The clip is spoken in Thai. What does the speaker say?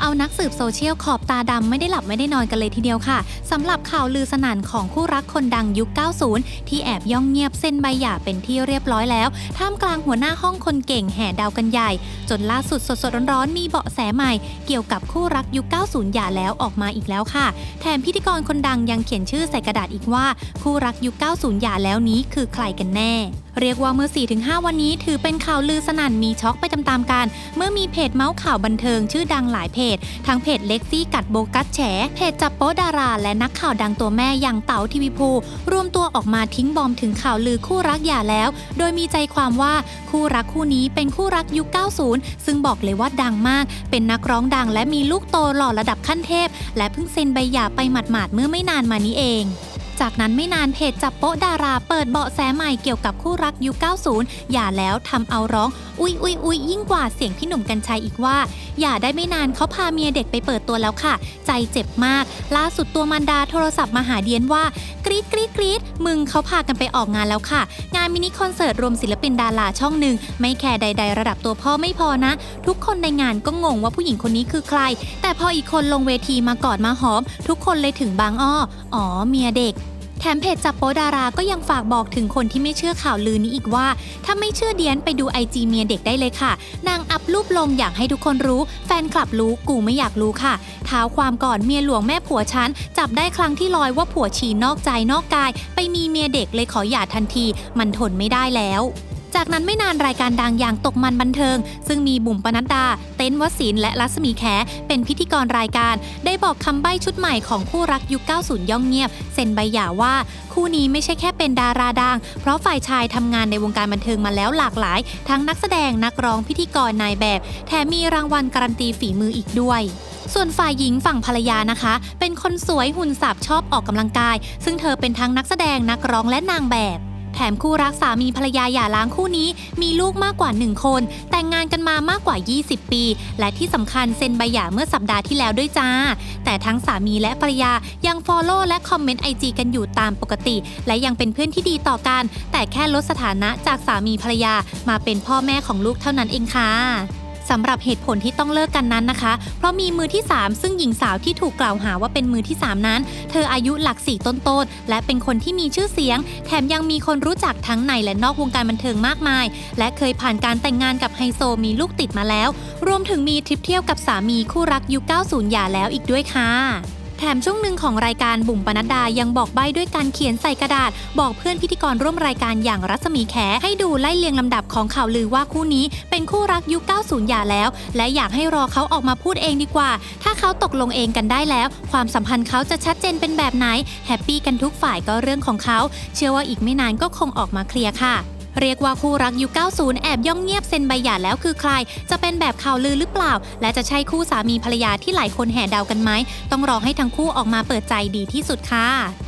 เอานักสืบโซเชียลขอบตาดำไม่ได้หลับไม่ได้นอนกันเลยทีเดียวค่ะสำหรับข่าวลือสนั่นของคู่รักคนดังยุค 90 ที่แอบย่องเงียบเส้นใบหย่าเป็นที่เรียบร้อยแล้วท่ามกลางหัวหน้าห้องคนเก่งแห่ดาวกันใหญ่ จนล่าสุดสดๆร้อนๆมีเบาะแสใหม่ เกี่ยวกับคู่รักยุค 90 หย่าแล้วออกมาอีกแล้วค่ะ แถมพิธีกรคนดังยังเขียนชื่อใส่กระดาษอีกว่า คู่รักยุค 90 หย่าแล้วนี้คือใครกันแน่ เรียกว่าเมื่อ 4-5 วันนี้ถือเป็นข่าวลือสนั่นมีช็อกไปตามๆกัน เมื่อมีเพจเมาส์ข่าวบันเทิงชื่อดังหลายเพจ ทั้งเพจเล็กซี่กัดโบกัสแฉ เพจจับโป๊ดารา และนักข่าวดังตัวแม่อย่างเต๋าทีวีภูรวมตัวออกมาทิ้งบอมถึงข่าวลือคู่รักหย่าแล้ว โดยมีใจความว่าคู่รักคู่นี้เป็นคู่รักยุค 90 ซึ่งบอกเลยว่าดังมาก เป็นนักร้องดังและมีลูกโตหล่อระดับขั้นเทพ และเพิ่งเซ็นใบหย่าไปหมาดๆเมื่อไม่นานมานี้เอง จากนั้นไม่นานเพจจับโป๊ะดาราเปิดเบาะแสใหม่เกี่ยวกับคู่รักยุค 90 อย่าแล้วทำเอาร้อง อุ๊ยอุ๊ยอุ๊ยยิ่งกว่าเสียงพี่หนุ่มกัญชัยอีกว่า อย่าได้ไม่นานเขาพาเมียเด็กไปเปิดตัวแล้วค่ะ ใจเจ็บมาก ล่าสุดตัวมันดาโทรศัพท์มาหาเดียนว่ากรี๊ดกรี๊ดกรี๊ดมึงเขาพากันไปออกงานแล้วค่ะ งานมินิคอนเสิร์ตรวมศิลปินดาราช่องหนึ่งไม่แคร์ใด ๆ ระดับตัวพ่อไม่พอนะ ทุกคนในงานก็งงว่าผู้หญิงคนนี้คือใคร แต่พออีกคนลงเวทีมากอดมาหอม ทุกคนเลยถึงบางอ้ออ๋อเมียเด็ก แถมเพจจับโป๊ดาราก็ยังฝากบอกถึงคนที่ไม่เชื่อข่าวลือนี้อีกว่า ถ้าไม่เชื่อเดียนไปดูไอจีเมียเด็กได้เลยค่ะ นางอัพรูปลงอยากให้ทุกคนรู้ แฟนคลับรู้กูไม่อยากรู้ค่ะเท้าความก่อนเมียหลวงแม่ผัวฉันจับได้ครั้งที่ลอยว่าผัวฉีนอกใจนอกกาย ไปมีเมียเด็กเลยขอหย่าทันที มันทนไม่ได้แล้ว จากนั้นไม่นานรายการดังอย่างตกมันบันเทิง ซึ่งมีบุ๋มปนัดดา เต้นวสินและรัศมีแขเป็นพิธีกรรายการ ได้บอกคำใบ้ชุดใหม่ของคู่รักยุค 90 ย่องเงียบ เซ็นใบหย่าว่า คู่นี้ไม่ใช่แค่เป็นดาราดัง เพราะฝ่ายชายทำงานในวงการบันเทิงมาแล้วหลากหลาย ทั้งนักแสดงนักร้องพิธีกรนายแบบ แถมมีรางวัลการันตีฝีมืออีกด้วยส่วนฝ่ายหญิงฝั่งภรรยานะคะ เป็นคนสวยหุ่นสับชอบออกกำลังกาย ซึ่งเธอเป็นทั้งนักแสดงนักร้องและนางแบบ ถมคู่รักสามีภรรยาหย่าร้างคู่นี้ มีลูกมากกว่า 1 คน แต่งงานกันมามากกว่า 20 ปี และที่สำคัญเซ็นใบหย่าเมื่อสัปดาห์ที่แล้วด้วยจ้า แต่ทั้งสามีและภรรยายังฟอลโล่และคอมเมนต์ไอจีกันอยู่ตามปกติ และยังเป็นเพื่อนที่ดีต่อกัน แต่แค่ลดสถานะจากสามีภรรยามาเป็นพ่อแม่ของลูกเท่านั้นเองค่ะ สำหรับเหตุผลที่ต้องเลิกกันนั้นนะคะ เพราะมีมือที่ 3 ซึ่งหญิงสาวที่ถูกกล่าวหาว่าเป็นมือที่ 3 นั้น เธออายุหลักสี่ต้นๆและเป็นคนที่มีชื่อเสียง แถมยังมีคนรู้จักทั้งในและนอกวงการบันเทิงมากมาย และเคยผ่านการแต่งงานกับไฮโซมีลูกติดมาแล้ว รวมถึงมีทริปเที่ยวกับสามีคู่รักยุค90 อย่าแล้วอีกด้วยค่ะ แถมช่วงหนึ่งของรายการบุ๋มปนัดดายังบอกใบ้ด้วยการเขียนใส่กระดาษ บอกเพื่อนพิธีกรร่วมรายการอย่างรัศมีแขให้ดูไล่เลียงลำดับของข่าวลือว่าคู่นี้ เป็นคู่รักยุค 90หย่าแล้ว และอยากให้รอเขาออกมาพูดเองดีกว่า ถ้าเขาตกลงเองกันได้แล้ว ความสัมพันธ์เขาจะชัดเจนเป็นแบบไหนแฮปปี้กันทุกฝ่ายก็เรื่องของเขา เชื่อว่าอีกไม่นานก็คงออกมาเคลียร์ค่ะ เรียกว่าคู่รักยุค 90 แอบย่องเงียบเซ็นใบหย่าแล้วคือใคร จะเป็นแบบข่าวลือหรือเปล่า และจะใช่คู่สามีภรรยาที่หลายคนแห่เดากันไหม ต้องรอให้ทั้งคู่ออกมาเปิดใจดีที่สุดค่ะ